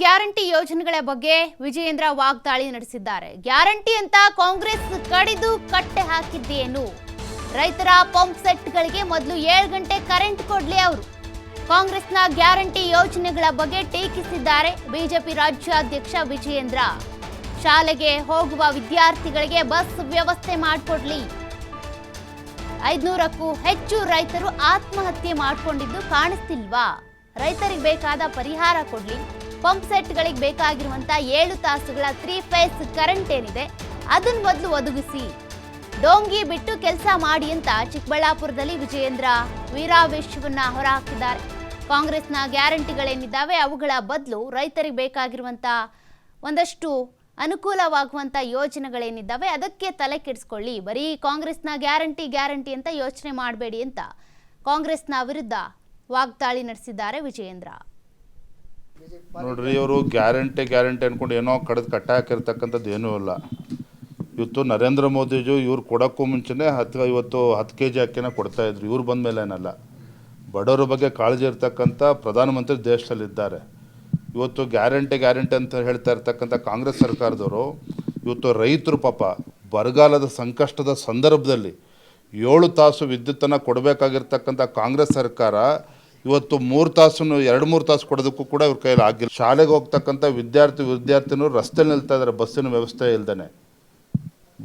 Guarantee ಯೋಜನೆಗಳ ಬಗ್ಗೆ ವಿಜಯೇಂದ್ರ ವಾಗ್ದಾಳಿ ನಡೆಸಿದ್ದಾರೆ. ಗ್ಯಾರಂಟಿ ಅಂತ ಕಾಂಗ್ರೆಸ್ ಕಡಿದು ಕಟ್ಟೆ ಹಾಕಿದ್ದೇನು? ರೈತರ ಪಂಪ್ ಸೆಟ್ಗಳಿಗೆ ಮೊದಲು ಏಳು ಗಂಟೆ ಕರೆಂಟ್ ಕೊಡ್ಲಿ ಅವರು. ಕಾಂಗ್ರೆಸ್ನ ಗ್ಯಾರಂಟಿ ಯೋಜನೆಗಳ ಬಗ್ಗೆ ಟೀಕಿಸಿದ್ದಾರೆ ಬಿಜೆಪಿ ರಾಜ್ಯಾಧ್ಯಕ್ಷ ವಿಜಯೇಂದ್ರ. ಶಾಲೆಗೆ ಹೋಗುವ ವಿದ್ಯಾರ್ಥಿಗಳಿಗೆ ಬಸ್ ವ್ಯವಸ್ಥೆ ಮಾಡಿಕೊಡ್ಲಿ. ಐದ್ನೂರಕ್ಕೂ ಹೆಚ್ಚು ರೈತರು ಆತ್ಮಹತ್ಯೆ ಮಾಡಿಕೊಂಡಿದ್ದು ಕಾಣಿಸ್ತಿಲ್ವಾ? ರೈತರಿಗೆ ಬೇಕಾದ ಪರಿಹಾರ ಕೊಡ್ಲಿ. ಪಂಪ್ ಸೆಟ್ಗಳಿಗೆ ಬೇಕಾಗಿರುವಂತ ಏಳು ತಾಸುಗಳ ತ್ರೀ ಫೇಸ್ ಕರೆಂಟ್ ಏನಿದೆ ಅದನ್ನ ಮೊದಲು ಒದಗಿಸಿ. ಡೋಂಗಿ ಬಿಟ್ಟು ಕೆಲಸ ಮಾಡಿ ಅಂತ ಚಿಕ್ಕಬಳ್ಳಾಪುರದಲ್ಲಿ ವಿಜಯೇಂದ್ರ ವೀರಾವೇಶವನ್ನ ಹೊರಹಾಕಿದ್ದಾರೆ. ಕಾಂಗ್ರೆಸ್ನ ಗ್ಯಾರಂಟಿಗಳೇನಿದ್ದಾವೆ, ಅವುಗಳ ಬದಲು ರೈತರಿಗೆ ಬೇಕಾಗಿರುವಂತ ಒಂದಷ್ಟು ಅನುಕೂಲವಾಗುವಂತ ಯೋಜನೆಗಳೇನಿದ್ದಾವೆ, ಅದಕ್ಕೆ ತಲೆ ಕೆಡಿಸ್ಕೊಳ್ಳಿ. ಬರೀ ಕಾಂಗ್ರೆಸ್ನ ಗ್ಯಾರಂಟಿ ಗ್ಯಾರಂಟಿ ಅಂತ ಯೋಚನೆ ಮಾಡಬೇಡಿ ಅಂತ ಕಾಂಗ್ರೆಸ್ನ ವಿರುದ್ಧ ವಾಗ್ದಾಳಿ ನಡೆಸಿದ್ದಾರೆ ವಿಜಯೇಂದ್ರ. ನೋಡ್ರಿ, ಇವರು ಗ್ಯಾರಂಟಿ ಗ್ಯಾರಂಟಿ ಅಂದ್ಕೊಂಡು ಏನೋ ಕಡ್ದು ಕಟ್ಟಾಕಿರ್ತಕ್ಕಂಥದ್ದು ಏನೂ ಇಲ್ಲ. ಇವತ್ತು ನರೇಂದ್ರ ಮೋದಿಜು ಇವ್ರು ಕೊಡೋಕ್ಕೂ ಮುಂಚೆನೆ ಹತ್ತು ಇವತ್ತು ಹತ್ತು ಕೆ ಜಿ ಅಕ್ಕಿನ ಕೊಡ್ತಾ ಇದ್ರು. ಇವ್ರು ಬಂದ ಮೇಲೆ ಏನಲ್ಲ. ಬಡವರ ಬಗ್ಗೆ ಕಾಳಜಿ ಇರ್ತಕ್ಕಂಥ ಪ್ರಧಾನಮಂತ್ರಿ ದೇಶದಲ್ಲಿದ್ದಾರೆ ಇವತ್ತು ಗ್ಯಾರಂಟಿ ಗ್ಯಾರಂಟಿ ಅಂತ ಹೇಳ್ತಾ ಇರ್ತಕ್ಕಂಥ ಕಾಂಗ್ರೆಸ್ ಸರ್ಕಾರದವರು ಇವತ್ತು ರೈತರು ಪಾಪ ಬರಗಾಲದ ಸಂಕಷ್ಟದ ಸಂದರ್ಭದಲ್ಲಿ ಏಳು ತಾಸು ವಿದ್ಯುತ್ತನ್ನು ಕೊಡಬೇಕಾಗಿರ್ತಕ್ಕಂಥ ಕಾಂಗ್ರೆಸ್ ಸರ್ಕಾರ ಇವತ್ತು ಮೂರು ತಾಸು ಎರಡು ಮೂರು ತಾಸು ಕೊಡೋದಕ್ಕೂ ಕೂಡ ಇವ್ರ ಕೈಯಲ್ಲಿ ಆಗಿಲ್ಲ. ಶಾಲೆಗೆ ಹೋಗ್ತಕ್ಕಂಥ ವಿದ್ಯಾರ್ಥಿ, ವಿದ್ಯಾರ್ಥಿನೂ ರಸ್ತೆ ನಿಲ್ತಾ ಇದ್ದಾರೆ ಬಸ್ಸಿನ ವ್ಯವಸ್ಥೆ ಇಲ್ದೇ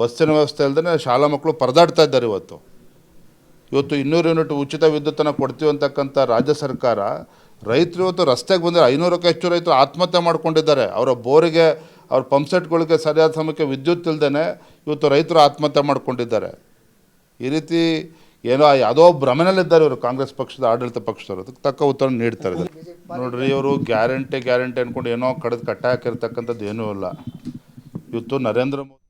ಬಸ್ಸಿನ ವ್ಯವಸ್ಥೆ ಇಲ್ದೇ ಶಾಲಾ ಮಕ್ಕಳು ಪರದಾಡ್ತಾ ಇದ್ದಾರೆ ಇವತ್ತು. ಇವತ್ತು ಇನ್ನೂರು ಯೂನಿಟ್ ಉಚಿತ ವಿದ್ಯುತ್ತನ್ನು ಕೊಡ್ತೀವಿ ಅಂತಕ್ಕಂಥ ರಾಜ್ಯ ಸರ್ಕಾರ, ರೈತರು ಇವತ್ತು ರಸ್ತೆಗೆ ಬಂದರೆ ಐನೂರಕ್ಕೆ ಹೆಚ್ಚು ರೈತರು ಆತ್ಮಹತ್ಯೆ ಮಾಡ್ಕೊಂಡಿದ್ದಾರೆ. ಅವರ ಬೋರಿಗೆ, ಅವ್ರ ಪಂಪ್ಸೆಟ್ಗಳಿಗೆ ಸರಿಯಾದ ಸಮಯಕ್ಕೆ ವಿದ್ಯುತ್ ಇಲ್ದೇ ಇವತ್ತು ರೈತರು ಆತ್ಮಹತ್ಯೆ ಮಾಡ್ಕೊಂಡಿದ್ದಾರೆ. ಈ ರೀತಿ ಏನೋ ಯಾವುದೋ ಭ್ರಮನಲ್ಲಿದ್ದಾರೆ ಇವರು ಕಾಂಗ್ರೆಸ್ ಪಕ್ಷದ ಆಡಳಿತ ಪಕ್ಷದವರು ಅದಕ್ಕೆ ತಕ್ಕ ಉತ್ತರ ನೀಡ್ತಾರೆ. ನೋಡ್ರಿ ಇವರು ಗ್ಯಾರಂಟಿ ಗ್ಯಾರಂಟಿ ಅಂದ್ಕೊಂಡು ಏನೋ ಕಡ್ದು ಕಟ್ಟಾಕಿರ್ತಕ್ಕಂಥದ್ದು ಏನೂ ಇಲ್ಲ ಇವತ್ತು ನರೇಂದ್ರ ಮೋದಿ